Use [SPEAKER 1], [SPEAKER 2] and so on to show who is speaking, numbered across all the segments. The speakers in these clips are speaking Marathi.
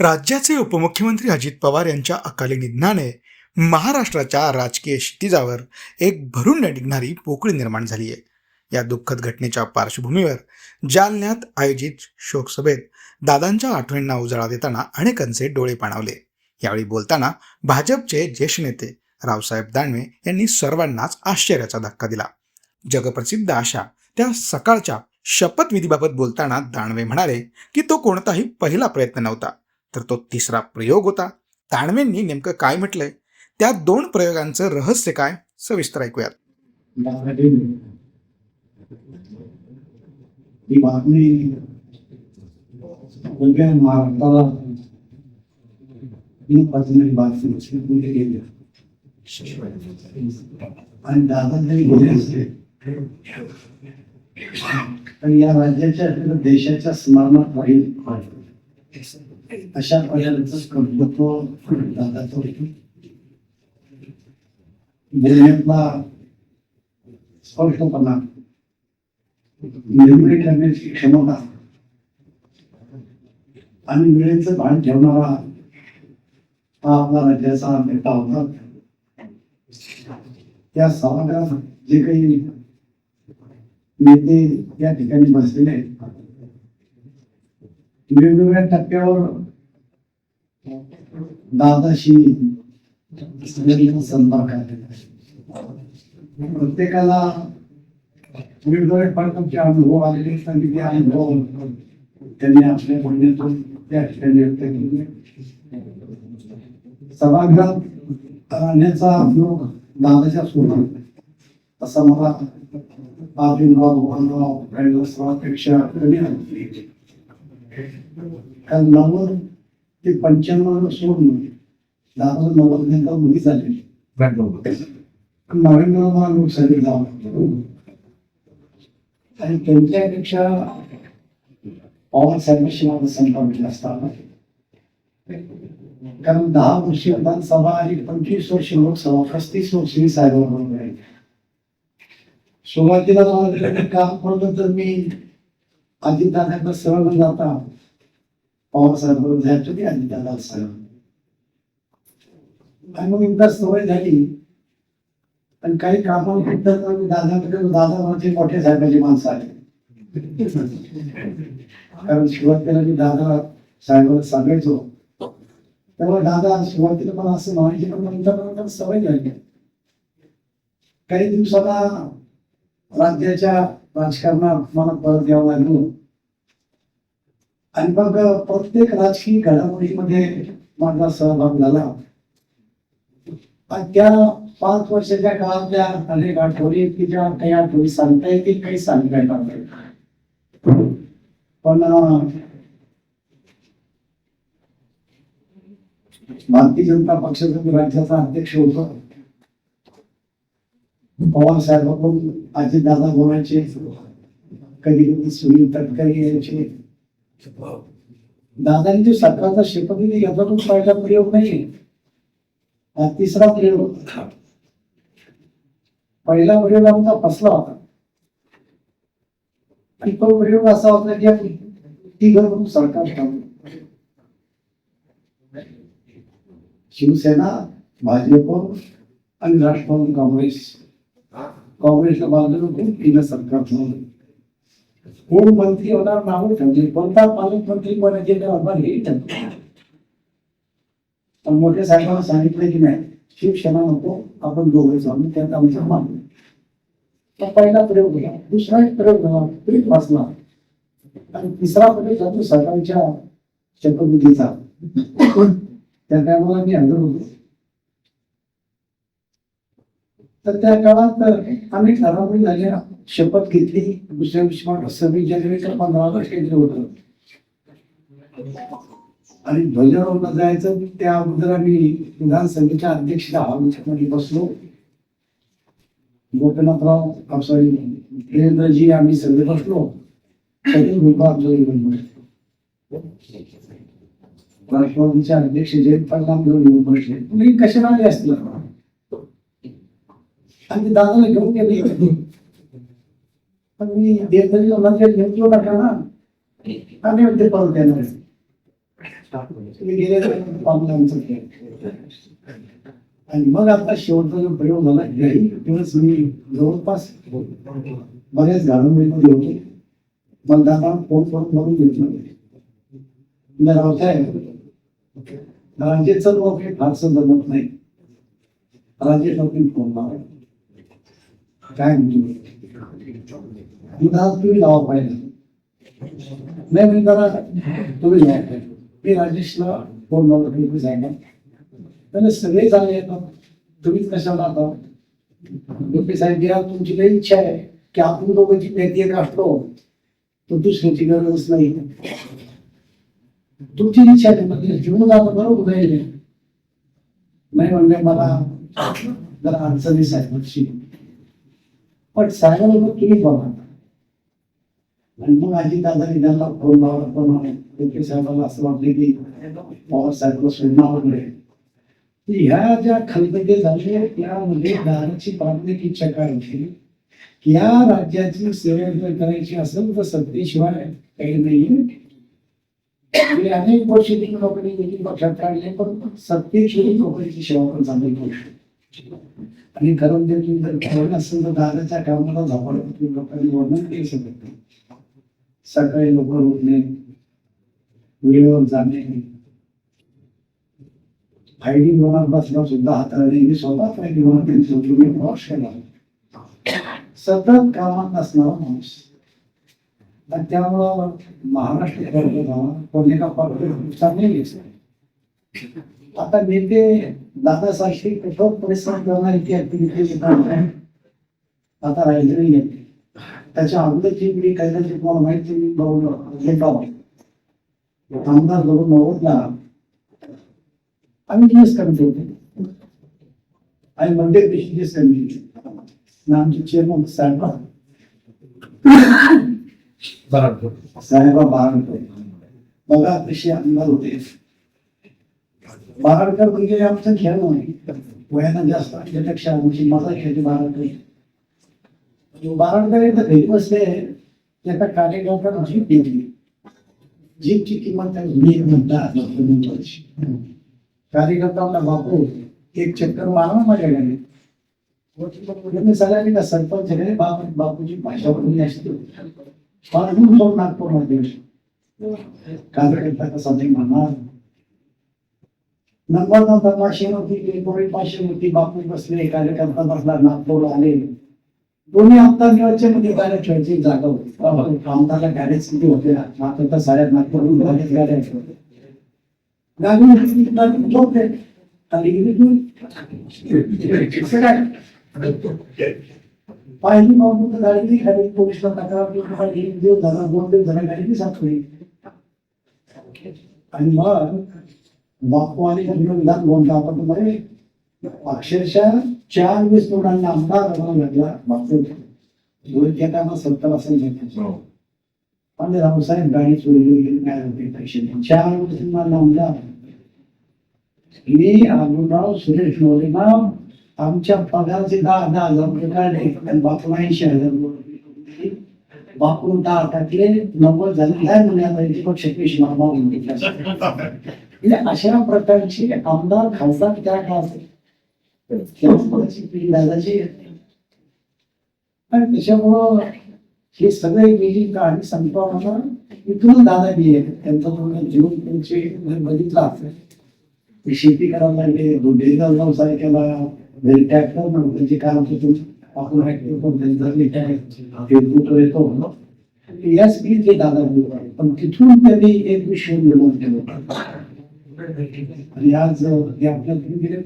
[SPEAKER 1] राज्याचे उपमुख्यमंत्री अजित पवार यांच्या अकाली निधनाने महाराष्ट्राच्या राजकीय क्षितिजावर एक भरून न निघणारी पोकळी निर्माण झाली आहे. या दुःखद घटनेच्या पार्श्वभूमीवर जालन्यात आयोजित शोकसभेत दादांच्या आठवणींना उजाळा देताना अनेकांचे डोळे पाणावले. यावेळी बोलताना भाजपचे ज्येष्ठ नेते रावसाहेब दानवे यांनी सर्वांनाच आश्चर्याचा धक्का दिला. जगप्रसिद्ध अशा त्या सकाळच्या शपथविधीबाबत बोलताना दानवे म्हणाले की तो कोणताही पहिला प्रयत्न नव्हता. तर तो तिसरा प्रयोग होता. ताणवेंनी नेमकं काय म्हटलंय? त्या दोन प्रयोगांचं रहस्य काय? सविस्तर ऐकूयात.
[SPEAKER 2] ही बातमी महाराष्ट्राला बातमी बातमी गेली. आणि दादा गेले असते तर या राज्याच्या देशाच्या स्मरणात राहील. अशा प्रकारचं कर्तृत्व दादाचं होतं बोलण्यातला स्पष्टपणा निर्णय करण्याची क्षमता आणि वेळेचं भान ठेवणारा हा आपला राज्याचा नेता होता. त्या समाजात जे काही नेते या ठिकाणी बसलेले आहेत वेगवेगळ्या टप्प्यावर दादाशी संपर्क आहे. प्रत्येकाला वेगवेगळे प्रकारचे अनुभव आलेले सांगितले अनुभव त्यांनी आपल्या बोलण्यातून त्या ठिकाणी व्यक्त केले. सभागृहात राहण्याचा उपयोग दादाच्या सोबत असा मला अर्जुनराव मोहनरावपेक्षा कमी आहे. कारण नव्वद ते पंच्याण्णव सोडून दादा नव्वद नंतर मुली झाली. नरेंद्र लोकसभेत जाऊन आणि त्यांच्यापेक्षा पवार साहेबांशी माझा संपर्क जास्त आला. कारण दहा वर्ष विधानसभा आणि पंचवीस वर्ष लोकसभा पस्तीस वर्ष मी साहेबांबरोबर आहे. सुरुवातीला मला काम पडलं तर मी अजितदादाकडे सरळ न जाता पवार साहेबांबरोबर जायचो की अजितदादा साहेब आणि मग एकदा सवय झाली. आणि काही कामाला दादाकडे दादा माझे मोठे साहेबांची माणसं आली कारण सुरुवातीला मी दादा साहेबांना सांगायचो. त्यामुळे दादा सुरुवातीला मला असं म्हणायचे पण नंतर सवय झाली. काही दिवसाला राज्याच्या राजकारणात मला परत द्यावं लागलं. आणि मग प्रत्येक राजकीय घडामोडीमध्ये माझा सहभाग झाला. आणि त्या पाच वर्षाच्या काळातल्या अनेक आठवडी की ज्या काही आठवणी सांगता येतील काही सांगता येणार नाही. पण भारतीय जनता पक्षाचा मी राज्याचा अध्यक्ष होतो. पवार साहेबांकडून अजितदादा बोलायचे कधी कधी सुनील तटकरे यांचे. दादांनी जो सरकारचा शपथविधी घेतला तो पहिला प्रयोग नाही हा तिसरा प्रयोग होता. पहिला प्रयोग आमचा फसला होता. आणि तो प्रयोग असा होता की आपण म्हणून सरकार स्थापन शिवसेना भाजप आणि राष्ट्रवादी काँग्रेस. काँग्रेसच्या बाजूने खूप तिनं सरकार चालवलं कोण मंत्री होणार नाव म्हणजे कोणता पालकमंत्री कोणाचे होणार हे पण मोठ्या साहेबांना सांगितलं की नाही शिवसेना नको आपण दोघे जाऊन त्यात आमचं मान तो पहिला प्रयोग होता. दुसरा एक प्रयोग झाला. प्रेम वाचला. आणि तिसरा प्रयोग जातो सरकारच्या शपथविधीचा त्या टायमाला मी अंदर होतो. तर त्या काळात आम्ही ठरावून झाल्या शपथ घेतली दुसऱ्या विश्वास सव्वीस जानेवारी जानेवारीच्या पंधरा ऑगस्ट केंद्र होतं. आणि ध्वजारोहणला जायचं त्या अगोदर आम्ही विधानसभेच्या अध्यक्ष हॉलमध्ये बसलो. गोपीनाथराव सॉरी प्रियेंद्रजी आम्ही सगळे बसलो. सगळे विभाग बसलो. राष्ट्रवादीचे अध्यक्ष जयंत पाटील घेऊन बसले. तुम्ही कशाला आले असतील? आणि दादाला घेऊन गेले पण मी देवतरी घेऊन घेऊन नका ना. आम्ही म्हणते परत येणार तुम्ही गेले पाहून आमचं आणि मग आता शेवटचा जो प्रयोग झाला याही दिवस मी जवळपास बऱ्याच घालून होते. मग दादा फोन करून बघून घेतलं. रावसाहेब राजेचं नोकरी फारसं जमत नाही. राजे नोकरी फोन लावायला काय म्हणतो मी दादा तुम्ही लावा पाहिजे नाही मी जरा तुम्ही लावा पाहिजे मी राजेशला फ़ोन लावला तुम्ही सांगा त्याला सगळे चांगले येतात तुम्हीच कशाला आता तुम्ही साहेब या तुमची लई इच्छा आहे की आपण दोघांची व्यक्ती एक असतो पण साहेबांना मग तुम्ही बघा. आणि मग आजी दादानी त्यांना फोन लावला पण डोके साहेबांना असं वाटले की पवार सोडणार वगैरे. ह्या ज्या खलबते झाले त्यामध्ये दादाची प्राथमिक इच्छा काय होती. की या राज्याची सेवा जर करायची असेल तर सत्तेशिवाय काही नाही. अनेक वर्ष लोकांनी नोकरी देखील पक्षात काढले पण सत्तेशिवाय नोकरीची सेवा पण चांगली गोष्ट आणि गरम जर तुम्ही जर ठरवलं असेल तर दादाच्या कामाला झपाट लोकांनी वर्णन केलं शकत नाही सकाळी लवकर उठणे वेळेवर जाणे. फायडी विमानात बसला सुद्धा हाताळणे मी स्वतः फायडी विमानात तुम्ही प्रवास केला. सतत कामात नसणारा माणूस. आणि त्यामुळं महाराष्ट्र कोणत्या पार्टी चांगले दिसते आता नेते दादासाठी कठोर परिश्रम करणारे ती ऍक्टिव्हिटी आता राहिलेली नाही. त्याच्या अगोदरची पिढी कैलाची तुम्हाला माहिती मी बरोबर आमदार बरोबर नव्वदला आम्ही केस कमिटी होते. आणि मंदिर पेशी केस कमिटी ना आमचे चेअरमन साहेब साहेबा बाराडकर बघा कसे आमदार होते. बाराडकर म्हणजे आमचं खेळणं नाही वयानं जास्त. त्यापेक्षा आमची मजा खेळते बाराडकर. बाराडकर एकदा घरी बसले त्याचा कार्यकर्ता जीप घेतली जीपची किंमत काय मी म्हणतात कार्यकर्ता बापू एक चक्कर मारा माझ्या घरी मी सगळ्यांनी का सरपंच आहे. बाप बापूची भाषा बोलली असते. पाठवून जाऊन नागपूरमध्ये कार्यकर्ता कसा नाही म्हणणार नंबर नंबर पाचशे होती कोणी पाचशे होती बापू बसले कार्यकर्ता बसला नागपूर आले दोन्ही हप्ता निवासचे मध्ये गाड्या ठेवायची जागा होती आमदारला गॅरेज किती होते आता तर साऱ्या नागपूर गाड्या गाड्या ठेवते गाडी गाडी पाहिली खाली पाहून तर गाडी गेली खाली पोलिसला तक्रार केली, गाडी एक दिवस झाला दोन दिवस झाला गाडी सापडली आणि मग बापू आणि विधान बोलता आपण मध्ये अक्षरशः चार वीस मुलांना आमदार बनवून लागला बापू त्या सत्तर असेल भेटायचे आणि रावसाहेब गाडी चोरी गेली काय होते पैसे. चार मुलांना आमदार मी अरुणराव सुरेश मोरेना आमच्या पगारचे दहा दहा हजार रुपये काढले. बापूला ऐंशी हजार रुपये बापून दहा टाकले. नव्वद झाले. काय म्हणण्यात पक्ष पेशी मागून घेतला म्हणजे अशा प्रकारचे आमदार खासदार त्या काळात दादाची आणि त्याच्यामुळं हे सगळे मी जी कहाणी सांगतो मला इथून दादा गेले त्यांचा पूर्ण जीवन त्यांचे बघितला. असेल ते शेती करायला लागले दुधीचा व्यवसाय केला. ट्रॅक्टर म्हणून त्यांचे काम तिथून आपण काय फेसबुकवर येतो या स्पीडचे दादा बोलतात पण तिथून त्यांनी एक विषय निर्माण केला. आणि आज आपल्या गेले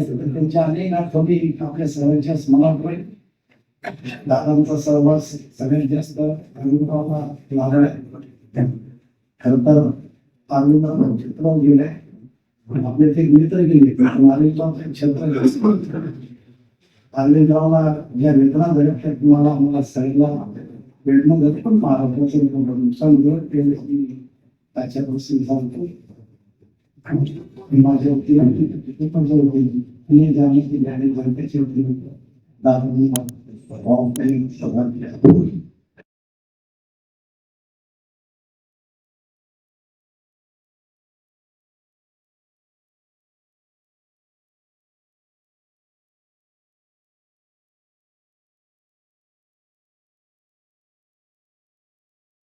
[SPEAKER 2] तर त्यांच्या अनेक आठवणी आपल्या सर्वांच्या स्मरणात दादांचा सहवास सगळ्यात जास्त अनुभवाला लागला. खर तर आनंद चित्र आपले ते मित्र गेले आनंदराव क्षेत्र आनंदरावला ज्या वेदना झाल्या त्या तुम्हाला आम्हाला साईडला वेदना झाली पण महाराष्ट्राचं नुकसान झालं ते मी त्याच्यापासून सांगतो माझ्या वतीने तिथे पण जाऊ आणि जाण्याची गाडी झाली त्याची वतीने दादा मी सगळ्यांनी